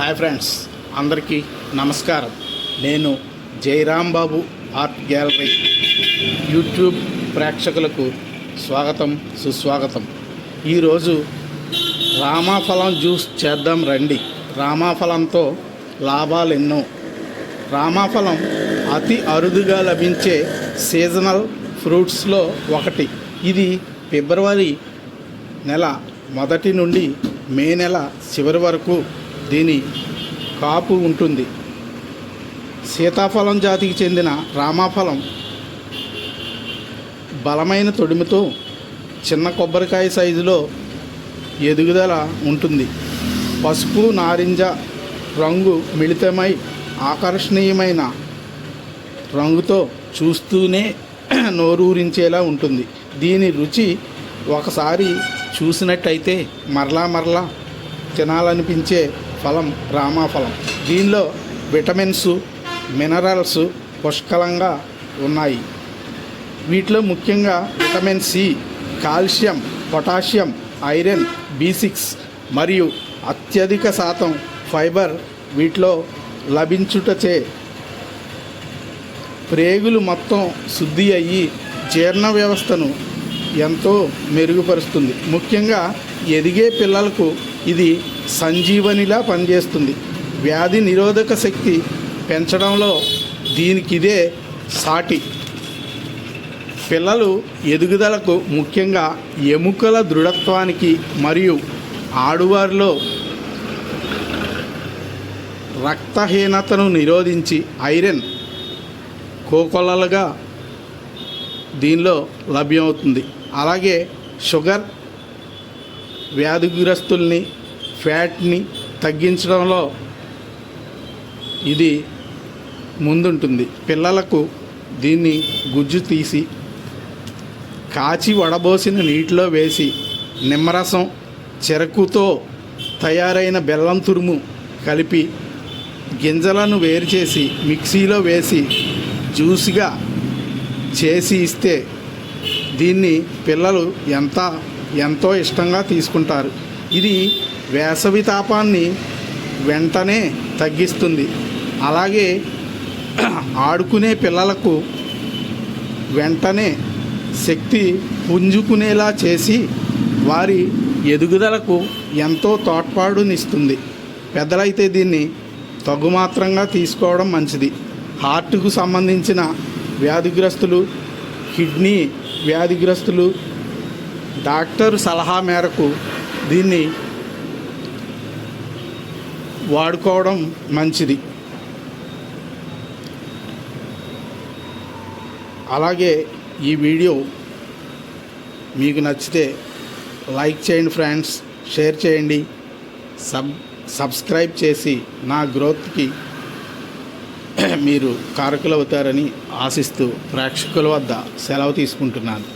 Hi friends అందరికీ నమస్కారం. నేను Jayaram Babu art gallery YouTube ప్రేక్షకులకు స్వాగతం సుస్వాగతం. ఈరోజు రామాఫలం జ్యూస్ చేద్దాం రండి. రామాఫలంతో లాభాలు ఎన్నో. రామాఫలం అతి అరుదుగా లభించే సీజనల్ ఫ్రూట్స్లో ఒకటి. ఇది ఫిబ్రవరి నెల మొదటి నుండి మే నెల చివరి వరకు దీని కాపు ఉంటుంది. సీతాఫలం జాతికి చెందిన రామాఫలం బలమైన తొడిమితో చిన్న కొబ్బరికాయ సైజులో ఎదుగుదల ఉంటుంది. పసుపు నారింజ రంగు మిళితమై ఆకర్షణీయమైన రంగుతో చూస్తూనే నోరూరించేలా ఉంటుంది. దీని రుచి ఒకసారి చూసినట్టయితే మరలా మరలా తినాలనిపించే ఫలం రామాఫలం. దీనిలో విటమిన్స్ మినరల్స్ పుష్కలంగా ఉన్నాయి. వీటిలో ముఖ్యంగా vitamin C calcium potassium iron B six మరియు అత్యధిక శాతం ఫైబర్ వీటిలో లభించుటచే ప్రేగులు మొత్తం శుద్ధి అయ్యి జీర్ణ వ్యవస్థను ఎంతో మెరుగుపరుస్తుంది. ముఖ్యంగా ఎదిగే పిల్లలకు ఇది సంజీవనిలా పనిచేస్తుంది. వ్యాధి నిరోధక శక్తి పెంచడంలో దీనికి ఇదే సాటి. పిల్లలు ఎదుగుదలకు ముఖ్యంగా ఎముకల దృఢత్వానికి మరియు ఆడువారిలో రక్తహీనతను నిరోధించి ఐరన్ కోకొల్లలుగా దీనిలో లభ్యమవుతుంది. అలాగే షుగర్ వ్యాధిగ్రస్తుల్ని ఫ్యాట్ని తగ్గించడంలో ఇది ముందుంటుంది. పిల్లలకు దీన్ని గుజ్జు తీసి కాచి వడబోసిన నీటిలో వేసి నిమ్మరసం చెరకుతో తయారైన బెల్లం తురుము కలిపి గింజలను వేరు చేసి మిక్సీలో వేసి జ్యూస్గా చేసి ఇస్తే దీన్ని పిల్లలు ఎంత ఎంతో ఇష్టంగా తీసుకుంటారు. ఇది వేసవి తాపాన్ని వెంటనే తగ్గిస్తుంది. అలాగే ఆడుకునే పిల్లలకు వెంటనే శక్తి పుంజుకునేలా చేసి వారి ఎదుగుదలకు ఎంతో తోడ్పాటునిస్తుంది. పెద్దలైతే దీన్ని తగుమాత్రంగా తీసుకోవడం మంచిది. హార్ట్కు సంబంధించిన వ్యాధిగ్రస్తులు కిడ్నీ వ్యాధిగ్రస్తులు డాక్టర్ సలహా మేరకు దీన్ని వాడుకోవడం మంచిది. అలాగే ఈ వీడియో మీకు నచ్చితే లైక్ చేయండి ఫ్రెండ్స్ షేర్ చేయండి సబ్ సబ్స్క్రైబ్ చేసి నా గ్రోత్కి మీరు కారకులవుతారని ఆశిస్తూ ప్రేక్షకుల వద్ద సెలవు తీసుకుంటున్నాను.